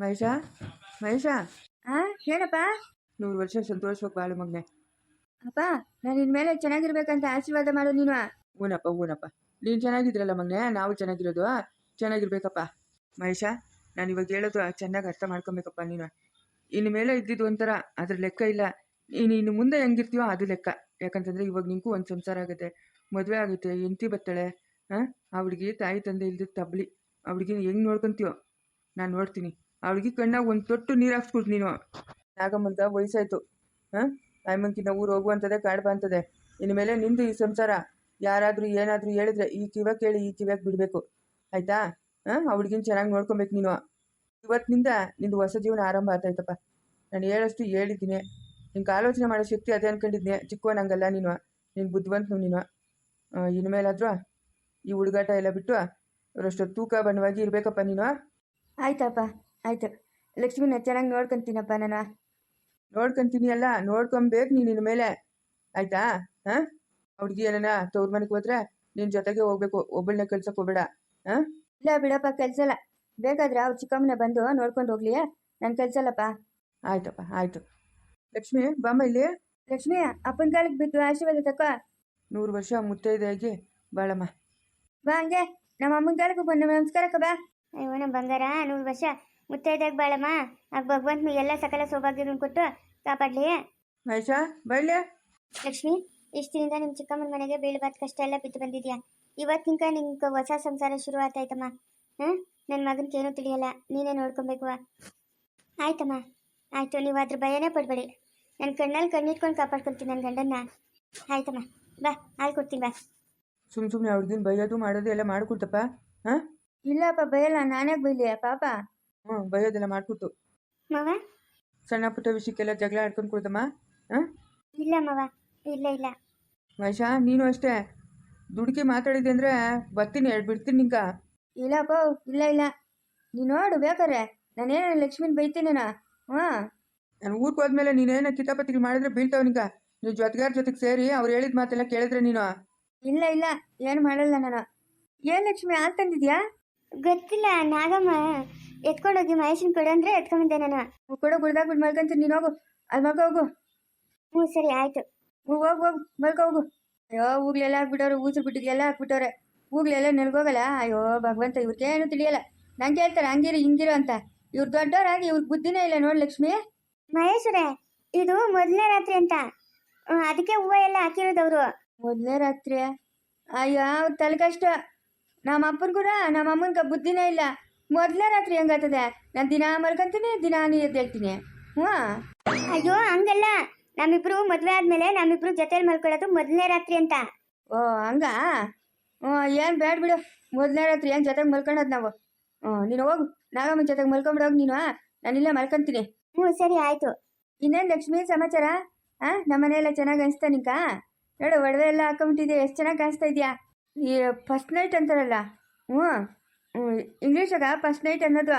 ಮಹೇಶ ಮಹೇಶ ಆ ಹೇಳಪ್ಪ. ನೂರು ವರ್ಷ ಸಂತೋಷವಾಗಿ ಬಾಳು ಮಗ್ನೆ. ಅಪ್ಪ ನಾನು ಇನ್ಮೇಲೆ ಚೆನ್ನಾಗಿರ್ಬೇಕಂತ ಆಶೀರ್ವಾದ ಮಾಡು ನೀನು. ಊನಪ್ಪ ಊನಪ್ಪ. ನೀನು ಚೆನ್ನಾಗಿದ್ರಲ್ಲ ಮಗ್ನೆ? ನಾವು ಚೆನ್ನಾಗಿರೋದು. ಚೆನ್ನಾಗಿರ್ಬೇಕಪ್ಪ. ಮಹೇಶ ನಾನು ಇವಾಗ ಹೇಳೋದು ಚೆನ್ನಾಗಿ ಅರ್ಥ ಮಾಡ್ಕೊಬೇಕಪ್ಪ ನೀನು. ಇನ್ನು ಮೇಲೆ ಇದ್ದಿದ್ದು ಒಂಥರ ಅದ್ರ ಲೆಕ್ಕ ಇಲ್ಲ. ನೀನು ಇನ್ನು ಮುಂದೆ ಹೆಂಗಿರ್ತೀಯೋ ಅದು ಲೆಕ್ಕ. ಯಾಕಂತಂದ್ರೆ ಇವಾಗ ನಿಂಗೂ ಒಂದು ಸಂಸಾರ ಆಗುತ್ತೆ. ಮದುವೆ ಆಗುತ್ತೆ ಹೆಂಡತಿ ಬರ್ತಾಳೆ ಹಾಂ ಅವಳಿಗೆ ತಾಯಿ ತಂದೆ ಇಲ್ದಿದ್ದ ತಬ್ಲಿ. ಅವಳಿಗೆ ಹೆಂಗೆ ನೋಡ್ಕೊಂತೀಯೋ? ನಾನು ನೋಡ್ತೀನಿ. ಅವಳಿಗೆ ಕಣ್ಣಾಗ ಒಂದು ತೊಟ್ಟು ನೀರು ಹಾಕ್ಸ್ಬಿಟ್ಟು ನೀನು. ನಾಗಮ್ಮಂತ ವಯಸ್ಸಾಯ್ತು. ಹಾಂ? ನಾವು ಊರು ಹೋಗುವಂಥದ್ದೇ ಕಾಡು ಬಂತದೆ. ಇನ್ನು ಮೇಲೆ ನಿಂದು ಈ ಸಂಸಾರ. ಯಾರಾದರೂ ಏನಾದರೂ ಹೇಳಿದ್ರೆ ಈ ಕಿವ ಕೇಳಿ ಈ ಕಿವ್ಯಾಗ ಬಿಡಬೇಕು. ಆಯ್ತಾ? ಹಾಂ? ಅವಳಿಗಿನ ಚೆನ್ನಾಗಿ ನೋಡ್ಕೊಬೇಕು ನೀನು. ಇವತ್ತಿನಿಂದ ನಿಂದು ಹೊಸ ಜೀವನ ಆರಂಭ ಆಗ್ತಾಯ್ತಪ್ಪ ನಾನು ಹೇಳಷ್ಟು ಹೇಳಿದ್ದೀನಿ. ನಿಂಗೆ ಆಲೋಚನೆ ಮಾಡೋ ಶಕ್ತಿ ಅದೇ ಅನ್ಕೊಂಡಿದ್ದೆ ಚಿಕ್ಕವನಂಗಲ್ಲ ನೀನು. ನೀನು ಬುದ್ಧಿವಂತನು ನೀನು. ಇನ್ನು ಮೇಲಾದರೂ ಈ ಹುಡುಗಾಟ ಎಲ್ಲ ಬಿಟ್ಟು ಅವರಷ್ಟು ತೂಕ ಬಣ್ಣವಾಗಿ ಇರಬೇಕಪ್ಪ ನೀನು. ಆಯ್ತಪ್ಪ. ಆಯ್ತು. ಲಕ್ಷ್ಮಿನ ಚೆನ್ನಾಗಿ ನೋಡ್ಕೊಂತೀನಪ್ಪ ನಾನು. ನೋಡ್ಕೊಂತೀನಿ ಅಲ್ಲ ನೋಡ್ಕೊಬೇಕು ನೀನು ಇನ್ನು ಮೇಲೆ. ಆಯ್ತಾ? ಹಾಂ? ಹುಡುಗಿ ಏನನ ತವ್ರ ಮನೆಗೆ ಹೋದ್ರೆ ನಿನ್ನ ಜೊತೆಗೆ ಹೋಗ್ಬೇಕು ಒಬ್ಬಳನ್ನ ಕೆಲ್ಸಕ್ಕೆ ಹೋಗ್ಬೇಡ. ಹಾಂ? ಇಲ್ಲ ಬಿಡಪ್ಪ ಕೆಲ್ಸಲ್ಲ ಬೇಕಾದ್ರೆ ಅವ್ರು ಚಿಕ್ಕಮ್ಮನ ಬಂದು ನೋಡ್ಕೊಂಡು ಹೋಗ್ಲಿ ನಾನು ಕೆಲ್ಸಲ್ಲಪ್ಪ ಆಯ್ತಪ್ಪ ಆಯ್ತು. ಲಕ್ಷ್ಮಿ ಬಾಮ್ಮ ಇಲ್ಲಿ? ಲಕ್ಷ್ಮಿ ಅಪ್ಪನ ಕಾಲಕ್ಕೆ ಬಿದ್ದು ಆಶೀರ್ವಾದ ತಕ್ಕ ನೂರು ವರ್ಷ ಮುತ್ತೈದೆಯಾಗಿ ಬಾಳಮ್ಮ. ಬಾ ಹಂಗೆ ನಮ್ಮ ಅಮ್ಮನ ಕಾಲಕ್ಕೆ ಬಂದು ನಮಸ್ಕಾರಕ್ಕ ಬಾ. ಅಯ್ಯೋ ನಮ್ಮ ಬಂಗಾರ ನೂರು ವರ್ಷ ಮುತ್ತೈದಾಗ ಬಾಳಮ್ಮ ಆಗ ಭಗವಂತ ಎಲ್ಲ ಸಕಲ ಸೌಭಾಗ್ಯವನ್ನು ಕೊಟ್ಟು ಕಾಪಾಡ್ಲಿ. ಮಹೇಶ ಬೈಲೆ ಲಕ್ಷ್ಮಿ ಇಷ್ಟು ದಿನದಿಂದ ನಿಮ್ಮ ಚಿಕ್ಕಮ್ಮನ ಮನೆಗೆ ಬೀಳ್ಬಾರ್ದು ಕಷ್ಟ ಎಲ್ಲ ಬಿದ್ದು ಬಂದಿದ್ಯಾ? ಇವತ್ತಿಂಕ ನಿಂಗೆ ಹೊಸ ಸಂಸಾರ ಶುರು ಆಯ್ತಾಯ್ತಮ್ಮ ಹಾಂ ನನ್ನ ಮಗನಿಗೆ ಏನೂ ತಿಳಿಯಲ್ಲ ನೀನೇ ನೋಡ್ಕೊಬೇಕು ಆಯ್ತಮ್ಮ ಆಯಿತು ನೀವು ಅದ್ರ ಭಯನೇ ಪಡಬೇಡಿ. ನನ್ನ ಕಣ್ಣಲ್ಲಿ ಕಣ್ಣಿಟ್ಕೊಂಡು ಕಾಪಾಡ್ಕೊಳ್ತೀನಿ ನನ್ನ ಗಂಡನ್ನ. ಆಯ್ತಮ್ಮ ಬಾ ಹಾಲು ಕೊಡ್ತೀನಿ ಬಾ. ಸುಮ್ ಸುಮ್ಮನೆ ಅವ್ರಿಗಿನ ಬೈಯೋದು ಮಾಡೋದು ಎಲ್ಲ ಮಾಡ್ಕೊಡ್ತಪ್ಪ ಹಾಂ? ಇಲ್ಲಪ್ಪ ಬೈಯಲ್ಲ ನಾನೇ ಬೈಲಿ ಪಾಪ. ಹ್ಞೂ ಬೈಯೋದೆಲ್ಲ ಮಾಡ್ಕೊಟ್ಟು ಮವ? ಸಣ್ಣ ಪುಟ್ಟ ವಿಷಯಕ್ಕೆಲ್ಲ ಜಗಳ ಆಡ್ಕೊಂಡು ಕೊಡ್ದಮ್ಮ ಹಾಂ? ಇಲ್ಲ ಮವ ಇಲ್ಲ ಇಲ್ಲ. ಮಹೇಶ ನೀನು ಅಷ್ಟೇ. ದುಡುಕಿ ಮಾತಾಡಿದೆ ಅಂದರೆ ಬರ್ತೀನಿ ಎರಡು ಬಿಡ್ತೀನಿ ನಿಂಕ ಇಲ್ಲಪ್ಪ ಇಲ್ಲ ಇಲ್ಲ. ನೀ ನೋಡು ಬೇಕಾರೆ ನಾನೇನು ಲಕ್ಷ್ಮೀನ್ ಬೈತೀನಿ ಹಾಂ ನಾನು ಊರಿಗೆ ಹೋದ್ಮೇಲೆ ನೀನೇನ ಕಿತಾಪತಿಗಳು ಮಾಡಿದ್ರೆ ಬೀಳ್ತಾವ ನಿಂಗ. ನೀವು ಜೊತೆಗಾರ ಜೊತೆಗೆ ಸೇರಿ ಅವ್ರು ಹೇಳಿದ ಮಾತೆಲ್ಲ ಕೇಳಿದ್ರೆ ನೀನು. ಇಲ್ಲ ಇಲ್ಲ. ಏನು ಮಾಡಲ್ಲ ನಾನು. ಏನು ಲಕ್ಷ್ಮಿ ಹಾಲು ತಂದಿದ್ಯಾ? ಗೊತ್ತಿಲ್ಲ ನಾಗಮ್ಮ. ಎತ್ಕೊಂಡೋಗಿ ಮಹೇಶನ್ ಕೊಡು ಅಂದ್ರೆ ಎತ್ಕೊಂಬಂದೆ ನಾನು. ಕೂಡ ಗುಡ್ದಾಗ ಬಿಟ್ಟು ಮಲ್ಕೊಂತೀನಿ ನೀನು ಹೋಗು. ಅಲ್ಲಿ ಮಲ್ಕ ಹೋಗು. ಹ್ಞೂ ಸರಿ ಆಯ್ತು. ಹೋಗು ಹೋಗು ಹೋಗು ಮಲ್ಕ ಹೋಗು. ಅಯ್ಯೋ ಹೂಗ್ಲೆಲ್ಲ ಹಾಕ್ಬಿಟ್ಟವ್ರೆ ಊಸು ಬಿಟ್ಟಿಗೆಲ್ಲ ಹಾಕ್ಬಿಟ್ಟವ್ರೆ. ಹೂಗ್ಲೆಲ್ಲ ನೆಲ್ಗೋಗಲ್ಲ ಅಯ್ಯೋ ಭಗವಂತ ಇವ್ರಿಗೇನು ತಿಳಿಯಲ್ಲ. ನಂಗೆ ಹೇಳ್ತಾರೆ ಹಂಗಿರು ಹಿಂಗಿರು ಅಂತ. ಇವ್ರು ದೊಡ್ಡವರಾಗಿ ಇವ್ರ ಬುದ್ಧಿನೇ ಇಲ್ಲ ನೋಡಿ ಲಕ್ಷ್ಮಿ. ಮಹೇಶ್ವರೇ ಇದು ಮೊದಲನೇ ರಾತ್ರಿ ಅಂತ. ಅದಕ್ಕೆ ಹೂವು ಎಲ್ಲ ಹಾಕಿರೋದವ್ರು ಮೊದಲನೇ ರಾತ್ರಿ ಅಯ್ಯೋ ಅವ್ರ ತಲೆ ಕಷ್ಟ ನಮ್ಮ ಅಪ್ಪನ ಕೂಡ ನಮ್ಮ ಅಮ್ಮನ್ಗೆ ಬುದ್ಧಿನೇ ಇಲ್ಲ. ಮೊದಲನೇ ರಾತ್ರಿ ಹೆಂಗಾಗ್ತದೆ? ನಾನು ದಿನ ಮಲ್ಕೊಂತೀನಿ ದಿನ ನೀರು ಎದ್ದೇಳ್ತೀನಿ ಹ್ಞೂ ಅಯ್ಯೋ ಹಂಗಲ್ಲ. ನಮ್ಮಿಬ್ರು ಮದ್ವೆ ಆದ್ಮೇಲೆ ನಮ್ಮಿಬ್ರು ಜೊತೆಲಿ ಮಲ್ಕೊಳ್ಳೋದು ಮೊದಲನೇ ರಾತ್ರಿ ಅಂತ. ಓ ಹಂಗ? ಹ್ಞೂ ಏನು ಬೇಡ ಬಿಡು. ಮೊದಲನೇ ರಾತ್ರಿ ಏನು ಜೊತೆಗೆ ಮಲ್ಕೊಳ್ಳೋದು ನಾವು? ಹ್ಞೂ ನೀನು ಹೋಗು. ನಾಗಮ್ಮನ ಜೊತೆಗೆ ಮಲ್ಕೊಂಬಿಡೋಗಿ ನೀನು ನಾನಿಲ್ಲ ಮಲ್ಕೊಂತೀನಿ. ಹ್ಞೂ ಸರಿ ಆಯ್ತು. ಇನ್ನೇನು ಲಕ್ಷ್ಮಿ ಸಮಾಚಾರ? ಹಾಂ ನಮ್ಮ ಮನೆಯೆಲ್ಲ ಚೆನ್ನಾಗಿ ಅನಿಸ್ತಾ ನಿಂಕ? ನೋಡು ಒಡವೆ ಎಲ್ಲ ಹಾಕೊಂಬಿಟ್ಟಿದೆ ಎಷ್ಟು ಚೆನ್ನಾಗಿ ಕಾಣಿಸ್ತಾ ಇದೆಯಾ? ಈ ಫಸ್ಟ್ ನೈಟ್ ಅಂತಾರಲ್ಲ. ಹ್ಞೂ. ಇಂಗ್ಲೀಷಾಗ ಫಸ್ಟ್ ನೈಟ್ ಅನ್ನೋದು.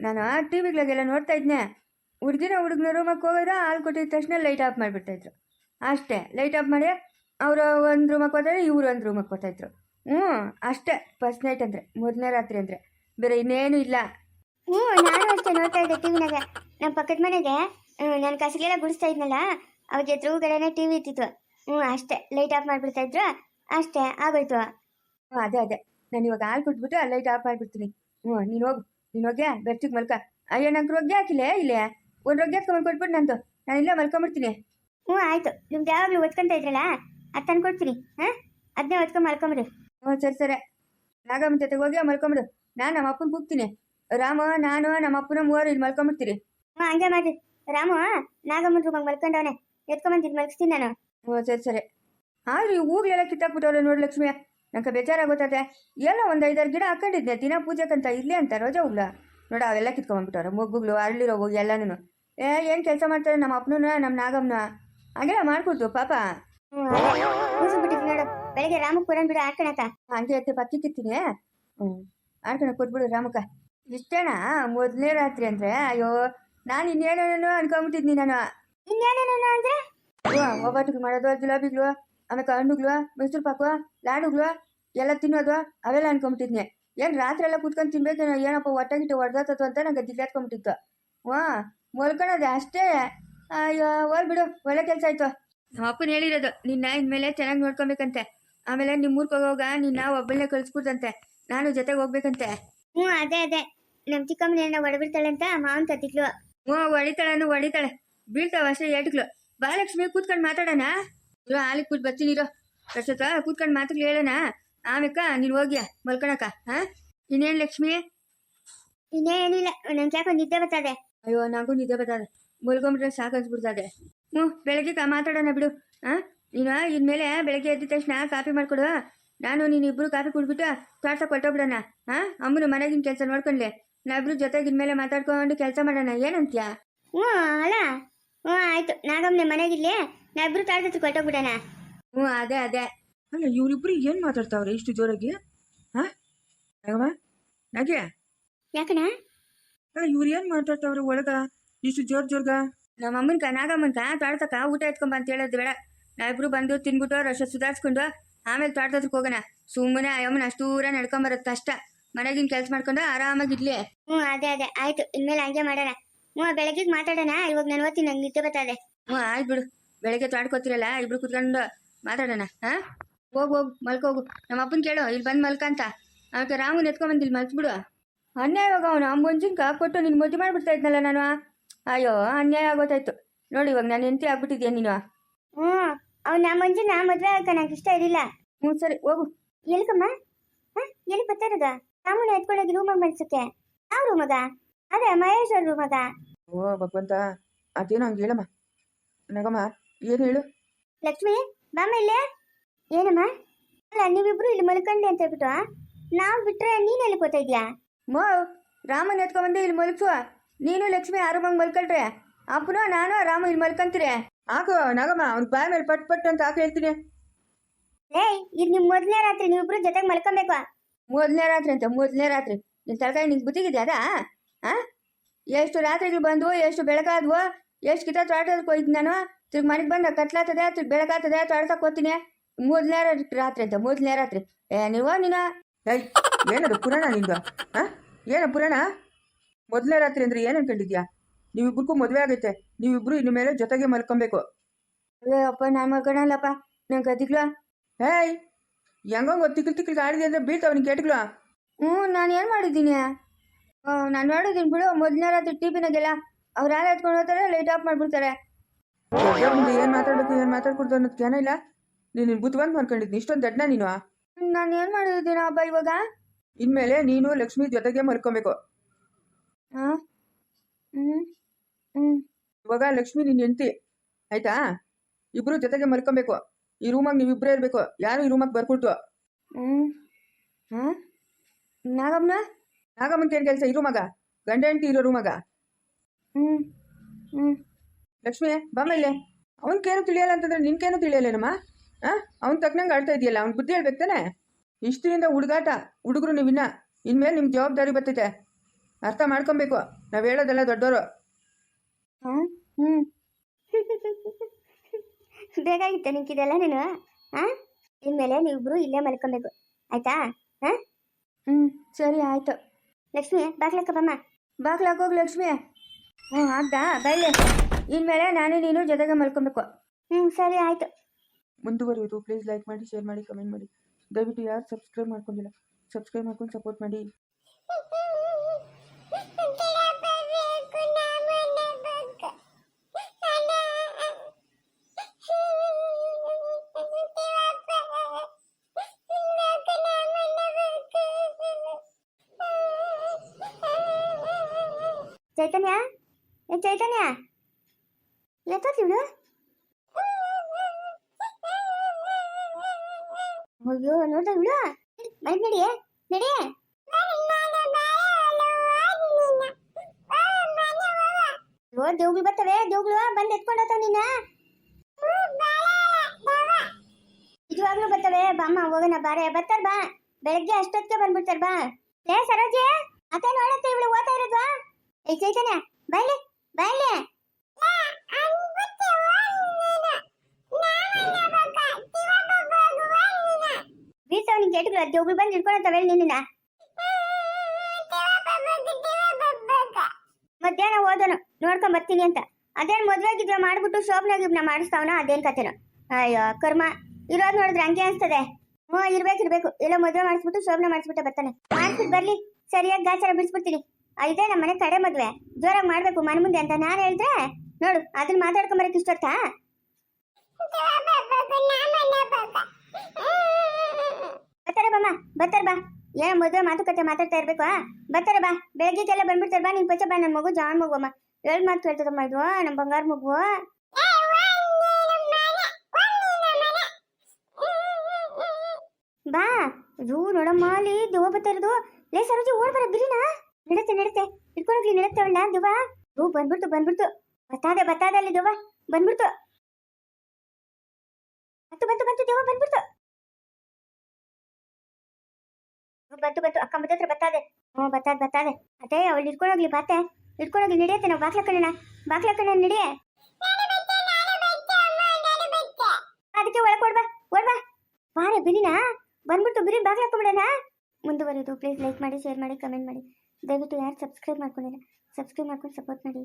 ನಾನು ಟಿ ವಿಗಳಿಗೆಲ್ಲ ನೋಡ್ತಾ ಇದ್ನೆ. ಹುಡುಗಿನ ಹುಡುಗನ ರೂಮಕ್ಕೆ ಹೋಗೋದು ಹಾಲು ಕೊಟ್ಟಿದ ತಕ್ಷಣ ಲೈಟ್ ಆಫ್ ಮಾಡಿಬಿಡ್ತಾಯಿದ್ರು. ಅಷ್ಟೇ ಲೈಟ್ ಆಫ್ ಮಾಡಿ ಅವರು ಒಂದು ರೂಮಕ್ಕೆ ಹೋದ್ರೆ ಇವರು ಒಂದು ರೂಮಕ್ಕೆ ಹೋಗ್ತಾಯಿದ್ರು ಹ್ಞೂ ಅಷ್ಟೇ ಫಸ್ಟ್ ನೈಟ್ ಅಂದರೆ ಮೂರನೇ ರಾತ್ರಿ ಅಂದರೆ. ಬೇರೆ ಇನ್ನೇನು ಇಲ್ಲ. ಹ್ಞೂ ನಾನು ಅಷ್ಟೇ ನೋಡ್ತಾ ಇದ್ದೆ ಟಿವಿನಾಗ ನಮ್ಮ ಪಕ್ಕದ ಮನೆಗೆ ನಾನು ಕಸಗೆಲ್ಲ ಗುಡಿಸ್ತಾ ಇದ್ನಲ್ಲ ಅವ್ರ ಟಿ ಟಿವಿ ಇತ್ತಿತ್ತು ಹ್ಞೂ ಅಷ್ಟೇ ಲೈಟ್ ಆಫ್ ಮಾಡಿಬಿಡ್ತಾಯಿದ್ರು. ಅಷ್ಟೇ ಆಗೋಯ್ತು. ಹ್ಞೂ ಅದೇ ಅದೇ. ನಾನು ಇವಾಗ ಹಾಲು ಕೊಟ್ಬಿಟ್ಟು ಲೈಟ್ ಆಫ್ ಮಾಡಿಬಿಡ್ತೀನಿ. ಹ್ಞೂ ನೀನು ಹೋಗು. ನೀನು ಹೋಗ್ಯಾ? ಬೆರ್ಚಿಗೆ ಮಲ್ಕ. ಅಯ್ಯೋ ನಂಗೆ ರೊಗ್ಗೆ ಹಾಕಿಲ್ಲೇ ಇಲ್ಲೇ? ಒಂದು ರೊಗ್ಗೆ ಹಾಕ್ಕೊಂಡು ಕೊಟ್ಬಿಟ್ಟು ನಂದು. ನಾನು ಇಲ್ಲೇ ಮಲ್ಕೊಂಬಿಡ್ತೀನಿ. ಹ್ಞೂ ಆಯ್ತು. ನಿಮ್ದು ಯಾವಾಗಲೂ ಒತ್ಕೊಂತ ಇದ್ರಲ್ಲ? ಅದು ತಂದು ಕೊಡ್ತೀನಿ. ಹಾಂ? ಅದನ್ನೇ ಒತ್ಕೊಂಡು ಮಲ್ಕೊಂಬಿಡು. ಹ್ಞೂ ಸರಿ ಸರಿ. ನಾಗಮ್ಮ ಜೊತೆಗೆ ಹೋಗಿ ಮಲ್ಕೊಂಬಿಡು. ನಾನು ನಮ್ಮ ಅಪ್ಪನ ಕೂಗ್ತೀನಿ. ರಾಮ ನಾನು ನಮ್ಮ ಅಪ್ಪನ ಮೂವರು ಇಲ್ಲಿ ಮಲ್ಕೊಂಬಿಡ್ತೀರಿ. ಹ್ಞೂ ಹಂಗೆ ಮಾಡಿ ರಾಮ ನಾಗಮ್ಮನ ರೂಮಾಗ ಮಲ್ಕೊಂಡವನೆ. ಎತ್ಕೊಂಬಂದಿದ್ದು ಮಲ್ಗಿಸ್ತೀನಿ ನಾನು. ಹ್ಞೂ ಸರಿ ಸರಿ. ಆದ್ರೆ ಈ ಹೂಗಳೆಲ್ಲ ಕಿತ್ತಾಕ್ಬಿಟ್ಟವ್ರೆ ನೋಡಿ ಲಕ್ಷ್ಮಿ ನಂಗೆ ಬೇಜಾರಾಗುತ್ತದೆ ಎಲ್ಲ ಒಂದು ಐದಾರು ಗಿಡ ಹಾಕೊಂಡಿದ್ದೆ ದಿನ ಪೂಜೆಗಂತ ಇರಲಿ ಅಂತ ರೋಜಾ ಹೂಗ್ಲ ನೋಡ ಅವೆಲ್ಲ ಕಿತ್ಕೊಂಡ್ಬಿಟ್ಟವ್ರೆ ಮೊಗ್ಗುಗಳು ಅರಳಿರೋ ಹೋಗಿ ಎಲ್ಲನೂ ಏ ಏನು ಕೆಲಸ ಮಾಡ್ತಾರೆ ನಮ್ಮ ಅಪ್ಪನೂ ನಮ್ಮ ನಾಗಮ್ಮನ? ಹಂಗೆಲ್ಲ ಮಾಡ್ಕೊಡ್ತು ಪಾಪ. ನೋಡು ಬೆಳಗ್ಗೆ ರಾಮಕ್ಕೆ ಬಿಡು ಹಾಕೋಣಕ ಹಂಗೆ ಐತೆ ಪಕ್ಕಿ ಕಿತ್ತೀನಿ. ಹ್ಞೂ ಆಡ್ಕೊಣ ಕೊಟ್ಬಿಡು ರಾಮಕ್ಕ. ಇಷ್ಟೇಣ ಮೊದಲನೇ ರಾತ್ರಿ ಅಂದರೆ? ಅಯ್ಯೋ ನಾನು ಇನ್ನೇನೇನೋ ಅನ್ಕೊಂಬಿಟ್ಟಿದ್ನಿ ನಾನು. ಇನ್ನೇನೇನೋ ಅಂದ್ರೆ? ಒಬ್ಬಟ್ಟಿಗೆ ಮಾಡೋದು ಜಿಲಾಬಿಗಳು. ಆಮೇಲೆ ಹಣ್ಣುಗಳು ಮೈಸೂರು ಪಾಕು ಲಾಡುಗಳು ಎಲ್ಲ ತಿನ್ನೋದು ಅವೆಲ್ಲ ಅನ್ಕೊಂಬಿಟ್ಟಿದ್ನೆ. ಏನು ರಾತ್ರಿ ಎಲ್ಲ ಕೂತ್ಕೊಂಡು ತಿನ್ಬೇಕೇನೋ ಏನಪ್ಪ ಹೊಟ್ಟೆಗಿಟ್ಟು ಹೊಡೆದತ್ತೋ ಅಂತ ನಂಗೆ ದಿಗ್ಲಾತ್ಕೊಂಡ್ಬಿಟ್ಟಿತ್ತು ವಾ ಮಲ್ಕೊಳೋದೆ ಅಷ್ಟೇ. ಅಯ್ಯೋ ಹೋಲ್ ಬಿಡು ಒಳ್ಳೆ ಕೆಲಸ ಆಯ್ತು. ನಮ್ಮ ಅಪ್ಪನ ಹೇಳಿರೋದು ನಿನ್ನ ಮೇಲೆ ಚೆನ್ನಾಗಿ ನೋಡ್ಕೊಬೇಕಂತೆ. ಆಮೇಲೆ ನಿಮ್ಮ ಊರಿಗೆ ಹೋಗೋವಾಗ ನಿನ್ನ ಒಬ್ಬಳನ್ನೇ ಕಳಿಸ್ಬಿಡ್ತಂತೆ ನಾನು ಜೊತೆಗೆ ಹೋಗ್ಬೇಕಂತೆ. ಹ್ಞೂ ಅದೇ ಅದೇ. ನಮ್ಮ ಚಿಕ್ಕಮ್ಮನ ಹೊಡೆಬಿಡ್ತಾಳೆ ಅಂತ ಮಾವನ್ ಕತ್ತಿದ್ಲು. ಹ್ಞೂ ಹೊಡಿತಾಳನು ಹೊಡಿತಾಳೆ ಬೀಳ್ತಾವ ಅಷ್ಟೇ ಏಟ್ಗಳು. ಬಾಲಕ್ಷ್ಮಿ ಕೂತ್ಕೊಂಡು ಮಾತಾಡೋಣ ಇರೋ ಹಾಲಿಗೆ ಕೂತ್ ಬರ್ತೀನಿ ಇರೋ. ಕಷ್ಟಕ್ಕ ಕೂತ್ಕೊಂಡು ಮಾತುಗಳು ಹೇಳೋಣ. ಆಮೇಕ ನೀನು ಹೋಗ್ಯಾ ಮಲ್ಕೊಳಕ ಹಾ? ಇನ್ನೇನು ಲಕ್ಷ್ಮಿ? ಇನ್ನೇನಿಲ್ಲ ನಂಗೆ ಯಾಕೋ ನಿದ್ದೆ ಬರ್ತದೆ. ಅಯ್ಯೋ ನನಗೂ ನಿದ್ದೆ ಬರ್ತದೆ. ಮಲ್ಕೊಂಬಿಟ್ರೆ ಸಾಕು ಅನ್ಸ್ಬಿಡ್ತದೆ. ಹ್ಞೂ ಬೆಳಗ್ಗೆ ಕಾ ಮಾತಾಡೋಣ ಬಿಡು ಹಾ? ನೀನು ಇನ್ಮೇಲೆ ಬೆಳಗ್ಗೆ ಎದ್ದ ತಕ್ಷಣ ಕಾಫಿ ಮಾಡಿಕೊಡು. ನಾನು ನೀನು ಇಬ್ಬರು ಕಾಫಿ ಕುಡ್ಬಿಟ್ಟು ತೋಟಕ್ಕೆ ಕೊಟ್ಟೋಗ್ಬಿಡೋಣ ಹಾ? ಅಮ್ಮನ ಮನೆಗಿನ ಕೆಲಸ ನೋಡ್ಕೊಂಡ್ಲೆ. ನಾವಿಬ್ರು ಜೊತೆಗೆ ಇನ್ಮೇಲೆ ಮಾತಾಡ್ಕೊಂಡು ಕೆಲಸ ಮಾಡೋಣ ಏನಂತ್ಯಾ? ಹ್ಞೂ ಅಲ್ಲ. ಹ್ಞೂ ಆಯ್ತು. ನಾಗಮ್ಮನೆ ಮನೆಗಿರ್ಲಿ. ನಾವಿಬ್ರು ತಾಳ್ದ ಹತ್ರ ಕೊಟ್ಟೋಗ್ಬಿಡೋಣ. ಹ್ಞೂ ಅದೇ ಅದೇ. ಅಲ್ಲ ಇವರಿಬ್ರು ಏನು ಮಾತಾಡ್ತಾವ್ರೆ ಇಷ್ಟು ಜೋರಾಗಿ? ಹಾಂ? ನಾಗಮ್ಮ ನಾಗೆ? ಯಾಕಣ್ಣ? ಅಲ್ಲ ಇವ್ರು ಏನು ಮಾತಾಡ್ತಾವ್ರೆ ಒಳಗ? ಇಷ್ಟು ಜೋರ್ ಜೋರ್ಗ? ನಮ್ಮ ಅಮ್ಮನ್ಕ ನಾಗಮ್ಮನ್ಕ ತೋಟದಕ್ಕ ಊಟ ಎತ್ಕೊಂಬ ಅಂತ ಹೇಳೋದು ಬೇಡ. ನಾವಿಬ್ರು ಬಂದು ತಿನ್ಬಿಟ್ಟು ರಸ ಸುಧಾರಿಸ್ಕೊಂಡು ಆಮೇಲೆ ತೋಟದ ಹತ್ರಕ್ಕೆ ಹೋಗೋಣ ಸುಮ್ಮನೆ ಅಯ್ಯಮ್ಮನ ಅಷ್ಟು ದೂರ ನಡ್ಕೊಂಬರೋದು ಕಷ್ಟ ಮನೆಗಿನ ಕೆಲಸ ಮಾಡ್ಕೊಂಡು ಆರಾಮಾಗಿರ್ಲಿ. ಹ್ಞೂ ಅದೇ ಅದೇ. ಆಯ್ತು ಇನ್ಮೇಲೆ ಹಂಗೆ ಮಾಡೋಣ. ಹ್ಞೂ ಬೆಳಗ್ಗೆ ಮಾತಾಡೋಣ. ಇವಾಗ ನಾನು ಓದ್ತೀನಿ ನಂಗೆ ನಿದ್ದೆ ಬರ್ತದೆ. ಹ್ಞೂ ಆಯ್ತು ಬಿಡು. ಬೆಳಗ್ಗೆ ತಾಡ್ಕೋತಿರಲ್ಲ ಇಬ್ರು ಕುತ್ಕೊಂಡು ಮಾತಾಡೋಣ ಹಾಂ? ಹೋಗು ಹೋಗು ಮಲ್ಕೋಗು ನಮ್ಮ ಅಪ್ಪನ ಕೇಳು ಇಲ್ಲಿ ಬಂದು ಮಲ್ಕಂತ ಅವಕ್ಕೆ ರಾಮನ್ ಎತ್ಕೊಂಬಂದು ಇಲ್ಲಿ ಮಲ್ಸ್ಬಿಡು ಅನ್ಯಾಯ ಇವಾಗ ಅವನು. ಮುಂಚಿನ್ಕ ಕೊಟ್ಟು ನಿನ್ನ ಮದುವೆ ಮಾಡ್ಬಿಡ್ತಾ ಇದ್ನಲ್ಲ ನಾನು ಅಯ್ಯೋ ಅನ್ಯಾಯ ಆಗೋತಾಯ್ತು. ನೋಡಿ ಇವಾಗ ನಾನು ಎಂತಿ ಆಗ್ಬಿಟ್ಟಿದ್ಯಾ ನೀನು ಹ್ಞೂ. ಅವ್ನ ನಾ ಮದುವೆ ಆಗ ನಂಗೆ ಇಷ್ಟ ಇರಲಿಲ್ಲ. ಹ್ಞೂ ಸರಿ ಹೋಗು. ಎಲ್ಕಮ್ಮ? ಹಾಂ? ಎಲ್ಲಿ ಬರ್ತಾ ಇರೋದ? ರಾಮನ ಎತ್ಕೊಂಡೋಗಿ ರೂಮಾಗ ಮನ್ಸಕ್ಕೆ ಯಾವ ರೂಮಗ ಅದೇ? ಮಹೇಶ್ ಅವ್ರ ರೂಮಗ ಓ ಭಗವಂತ ಅದೇನೋ ಹಂಗೆ ಹೇಳಮ್ಮ. ನಾಗಮ್ಮ ಏನು ಹೇಳು? ಲಕ್ಷ್ಮಿ ಬಾಮ್ಮ ಇಲ್ಲೇ. ಏನಮ್ಮ? ಅಲ್ಲ ನೀವಿಬ್ರು ಇಲ್ಲಿ ಮಲ್ಕಂಡಿ ಅಂತ ಹೇಳ್ಬಿಟ್ಟು ನಾವು ಬಿಟ್ರೆ ನೀನ್ ಎಲ್ಲಿ ಕೂತಾ ಇದ್ಯಾ? ಮೋ ರಾಮನ್ ಎತ್ಕೊಂಬಂದು ಇಲ್ಲಿ ಮಲ್ಕುವ. ನೀನು ಲಕ್ಷ್ಮಿ ಆರಾಮಾಗಿ ಮಲ್ಕೊಳ್ರಿ. ಅಪ್ಪನೋ ನಾನು ರಾಮ ಇಲ್ಲಿ ಮಲ್ಕಂತೀರಿ. ಹಾಕು ನಾಗಮ್ಮ ಅವ್ನ ಬಾಯ್ ಮೇಲೆ ಪಟ್ ಪಟ್ ಅಂತ ಹಾಕಿ ಹೇಳ್ತೀನಿ. ಏಯ್ ಇದು ನಿಮ್ ಮೊದಲನೇ ರಾತ್ರಿ ನೀವಿಬ್ರು ಜೊತೆಗೆ ಮಲ್ಕೊಬೇಕು. ಮೊದಲನೇ ರಾತ್ರಿ ಅಂತ ಮೊದ್ಲನೇ ರಾತ್ರಿ. ನಿನ್ನ ತರಕಾರಿ ನಿಂಗೆ ಬುದ್ಧಿಗಿದೆ ಅದಾ? ಆ? ಎಷ್ಟು ರಾತ್ರಿಗಳು ಬಂದು ಎಷ್ಟು ಬೆಳಕಾದ್ವು ಎಷ್ಟು ಕಿತ ತೋಟದಕ್ಕೆ ಹೋಯ್ತು ನಾನು? ತಿರ್ಗಿ ಮನೆಗೆ ಬಂದ ಕತ್ಲಾತದೆ ತಿರ್ಗಿ ಬೆಳಗಾತದೆ ತೋಟಕ್ಕೆ ಹೋಗ್ತೀನಿ. ಮೊದ್ಲನೇ ರಾತ್ರಿ ಅಂತ ಮೊದ್ಲನೇ ರಾತ್ರಿ. ಏ ನೀವು ನೀನ? ಏಯ್ ಏನದು ಪುರಾಣ ನಿಂದು? ಹಾಂ? ಏನು ಪುರಾಣ? ಮೊದಲನೇ ರಾತ್ರಿ ಅಂದ್ರೆ ಏನು ಅನ್ಕೊಂಡಿದ್ಯಾ? ನೀವಿಬ್ರಿಗೂ ಮದುವೆ ಆಗೈತೆ ನೀವಿಬ್ರು ಇನ್ನು ಮೇಲೆ ಜೊತೆಗೆ ಮಲ್ಕೊಬೇಕು. ಅಯ್ಯೋ ಅಪ್ಪ ನಾನು ಮಲ್ಕೊಳಲ್ಲಪ್ಪ ನಂಗೆ ಗದಿಗ್ಲು ಹೇಯ್ ಹೆಂಗಂಗ ತಿಕ್ಲ್ ತಿಕ್ಕಲ್ ಆಡಿದೆ ಅಂದ್ರೆ ಬೀಳ್ತಾವ ನಿನ್ ಕೇಟ್ಗಳು ಹ್ಞೂ ನಾನು ಏನು ಮಾಡಿದ್ದೀನಿ? ನಾನು ನೋಡಿದ್ದೀನಿ ಬಿಡು ಮೊದಲನೇ ರಾತ್ರಿ ಟಿ ವಿನಾಗೆಲ್ಲ ಅವ್ರು ಯಾರು ಎತ್ಕೊಂಡು ಹೋಗ್ತಾರೆ ಲೈಟ್ ಆಫ್ ಮಾಡಿಬಿಡ್ತಾರೆ. ಮುಂದೆ ಏನು ಮಾತಾಡೋದು ಏನು ಮಾತಾಡ್ಕೊಡ್ದು ಅನ್ನೋದು ಜ್ಞಾನ ಇಲ್ಲ? ನೀನು ಬುದ್ಧಿವಂತ ಮಾಡ್ಕೊಂಡಿದ್ನಿ ಇಷ್ಟೊಂದು ದಡ್ಡ ನೀನು? ನಾನು ಏನು ಮಾಡಿದ್ದೀನ ಹಬ್ಬ ಇವಾಗ? ಇನ್ಮೇಲೆ ನೀನು ಲಕ್ಷ್ಮಿ ಜೊತೆಗೆ ಮಲ್ಕೊಬೇಕು. ಇವಾಗ ಲಕ್ಷ್ಮಿ ನೀನ್ ಹೆಂಡತಿ ಆಯ್ತಾ? ಇಬ್ರು ಜೊತೆಗೆ ಮಲ್ಕೊಬೇಕು. ಈ ರೂಮಾಗ ನೀವಿಬ್ಬರೇ ಇರಬೇಕು. ಯಾರು ಈ ರೂಮಾಗ ಬರ್ಕೊಡ್ತು ನಾಗಮ್ಮನ? ನಾಗಮ್ಮನ ಏನು ಕೆಲಸ? ಈ ರೂಮಾಗ? ಗಂಡ ಹೆಂಡತಿ ಇರೋ ರೂಮಾಗ? ಹ್ಞೂ ಹ್ಞೂ ಲಕ್ಷ್ಮಿ ಬಾಮೇಲೆ ಅವನಕೇನು ತಿಳಿಯಲ್ಲ ಅಂತಂದ್ರೆ ನಿನ್ಕೇನು ತಿಳಿಯಲ್ಲೇನಮ್ಮ? ಹಾಂ ಅವ್ನು ತಕ್ಕನಂಗೆ ಆಡ್ತಾ ಇದೆಯಲ್ಲ ಅವ್ನು ಬುದ್ಧಿ ಹೇಳ್ಬೇಕು ತಾನೆ? ಇಷ್ಟರಿಂದ ಹುಡುಗಾಟ ಹುಡುಗರು ನೀವಿನ್ನ ಇನ್ಮೇಲೆ ನಿಮ್ಮ ಜವಾಬ್ದಾರಿ ಬರ್ತೈತೆ. ಅರ್ಥ ಮಾಡ್ಕೊಬೇಕು ನಾವು ಹೇಳೋದೆಲ್ಲ ದೊಡ್ಡವರು ಹಾಂ? ಹ್ಞೂ ಬೇಕಾಗಿತ್ತ ನಿಂಕಿದೆಲ್ಲ ನೀನು? ಹಾಂ ಇನ್ಮೇಲೆ ನೀವಿಬ್ರು ಇಲ್ಲೇ ಮಲ್ಕೊಬೇಕು. ಆಯ್ತಾ? ಹಾಂ ಹ್ಞೂ ಸರಿ ಆಯಿತು. ಲಕ್ಷ್ಮಿ ಬಾಗ್ಲಕ್ಕ ಬಮ್ಮ. ಬಾಗ್ಲು ಹಾಕೋಗಿ ಲಕ್ಷ್ಮಿ. ಹ್ಞೂ ಆಗ್ದಾ? ಬೈಲೆ ಇನ್ಮೇಲೆ ನಾನು ನೀನು ಜೊತೆಗೆ ಮಲ್ಕೊಬೇಕು. ಹ್ಞೂ ಸರಿ ಆಯ್ತು. ಮುಂದುವರಿಯೋದು ಪ್ಲೀಸ್ ಲೈಕ್ ಮಾಡಿ ಶೇರ್ ಮಾಡಿ ಕಮೆಂಟ್ ಮಾಡಿ. ದಯವಿಟ್ಟು ಯಾರು ಸಬ್ಸ್ಕ್ರೈಬ್ ಮಾಡ್ಕೊಂಡಿಲ್ಲ ಸಬ್ಸ್ಕ್ರೈಬ್ ಮಾಡ್ಕೊಂಡು ಸಪೋರ್ಟ್ ಮಾಡಿ. ಚೈತನ್ಯ? ಏ ಚೈತನ್ಯ? ಎತ್ತೋತಿವ್ಳು ಅಯ್ಯೋ ನೋಡ್ದ ಇವಳು ಮನೆಗೆ ನಡಿಯೇ ನಡಿಯೇ ಓ ದೇವ್ಗಳು ಬರ್ತವೆ ದೇವ್ಗಳು ಬಂದು ಎತ್ಕೊಂಡು ನಿನ್ನ ನಿಜವಾಗ್ಲೂ ಬರ್ತವೆ ಬಾಮ್ಮ ಹೋಗೋಣ ಬಾರೆ ಬರ್ತಾರ ಬಾ ಬೆಳಗ್ಗೆ ಅಷ್ಟೊತ್ತಿಗೆ ಬಂದ್ಬಿಡ್ತಾರ ಬಾ ಏ ಸರೋಜೆ ಅತ್ತೆ ನೋಡತ್ತೆ ಇವಳು ಓದ್ತಾ ಇರೋದು ಏ ಚೈತನ್ಯ ಬೈಲಿ ಬೈಲಿ ನಿಲ್ಸೋ ನಿನ್ ಗೇಟ್ಗಳು ಅದ್ದೆ ಒಬ್ರು ಬಂದು ಹಿಡ್ಕೊಳತ್ತವೆ ನಿನ್ನ ಮಧ್ಯಾಹ್ನ ಓದೋನು ನೋಡ್ಕೊಂಡ್ ಬರ್ತೀನಿ ಅಂತ. ಅದೇನ್ ಮದ್ವೆ ಆಗಿದ್ವ ಮಾಡ್ಬಿಟ್ಟು ಶೋಭನಾಗಿಬ್ನ ಮಾಡಿಸ್ತಾವನ? ಅದೇನ್ ಕತೆನು ಅಯ್ಯೋ, ಕರ್ಮ. ಇರೋದ್ ನೋಡಿದ್ರೆ ಹಂಗೆ ಅನ್ಸ್ತದೆ. ಹ್ಞೂ, ಇರ್ಬೇಕು ಇರ್ಬೇಕು. ಇಲ್ಲ ಮದ್ವೆ ಮಾಡಿಸ್ಬಿಟ್ಟು ಶೋಭನ ಮಾಡಿಸ್ಬಿಟ್ಟೆ ಬರ್ತಾನೆ. ಮಾಡಿಸ್ಬಿಟ್ಟು ಬರ್ಲಿ. ಸರಿಯಾಗಿ ಗಾಚಾರ ಬಿಡಿಸ್ಬಿಡ್ತೀನಿ. ಇದೇ ನಮ್ಮ ಮನೆ ಕಡೆ ಮದ್ವೆ. ಜೋರಾಗಿ ಮಾಡ್ಬೇಕು ಮನೆ ಮುಂದೆ ಅಂತ ನಾನು ಹೇಳಿದ್ರೆ, ನೋಡು ಅದನ್ನ ಮಾತಾಡ್ಕೊಂಬರಕ್ಕೆ ಇಷ್ಟೊತ್ತಾ ಬರ್ತಾರೆ ಬಮ್ಮ ಬರ್ತಾರೆ ಬಾ. ಏ ಮದುವೆ ಮಾತುಕತೆ ಮಾತಾಡ್ತಾ ಇರ್ಬೇಕು ಬರ್ತಾರೆ ಬಾ. ಬೆಳಗ್ಗೆಗೆಲ್ಲ ಬಂದ್ಬಿಡ್ತಾರೆ, ಬಾ, ನಿನ್ ಪಚ್ಚ ಬಾ ನನ್ನ ಮಗು ಜಾನ್ ಮಗು, ಅಮ್ಮ. ಏಳ್ ಮಾತು ಕೇಳ್ತದಮ್ಮ ಇದು ನಮ್ಮ ಬಂಗಾರ ಮಗು. ಬಾ. ಇದು ನೋಡಮ್ಮ ಅಲ್ಲಿ ದೆವ್ವ ಬರ್ತಾ ಇರೋದು. ಲೇ, ಸರೋಜಿ, ಓಡ್ ಬರ, ಬಿರಿನಾ? ನಡತೆ ನಡತೆ ಇಟ್ಕೊಳಗ್ಲಿ ನಡತೆ ಅವಳ ದೆವ್ವ. ಹ್ಞೂ ಬಂದ್ಬಿಡ್ತು ಬಂದ್ಬಿಡ್ತು. ಬತ್ತಾದೆ ಬತ್ತಾದೆ ಅಲ್ಲಿ, ದೆವ್ವ. ಬಂದ್ಬಿಡ್ತು. ಬಂತು ಬಂತು ದುವ ಬಂದ್ಬಿಡ್ತು. ಬಂತು ಬಂತು. ಅಕ್ಕ ಮತ್ತೆ ಹತ್ರ ಬತ್ತಾದೆ ಹ್ಞೂ ಬತ್ತಾದ ಬತ್ತಾದೆ ಅದೇ ಅವಳು ಇಟ್ಕೊಂಡೋಗ್ಲಿ ಬಾತೆ ಇಟ್ಕೊಂಡೋಗಿ ನಡೆಯುತ್ತೆ ನಾವು ಬಾಕ್ಲ ಕಣ್ಣ. ಬಾಕ್ಲ ಕಣ್ಣ ನಡೆಯೇ ಅದಕ್ಕೆ ಒಳಗೆ ಕೊಡ್ಬಾ ಕೊಡ್ಬಾ ಬಾರೆ ಬಿರಿನಾ ಬಂದ್ಬಿಟ್ಟು ಬಿರಿನ್ ಬಾಗ್ಲ ಹಾಕೊಂಬಿಡೋಣ. ಮುಂದುವರಿಯೋದು ಪ್ಲೀಸ್ ಲೈಕ್ ಮಾಡಿ ಶೇರ್ ಮಾಡಿ ಕಮೆಂಟ್ ಮಾಡಿ. ದಯವಿಟ್ಟು ಯಾರು ಸಬ್ಸ್ಕ್ರೈಬ್ ಮಾಡ್ಕೊಂಡಿಲ್ಲ ಸಬ್ಸ್ಕ್ರೈಬ್ ಮಾಡ್ಕೊಂಡು ಸಪೋರ್ಟ್ ಮಾಡಿ.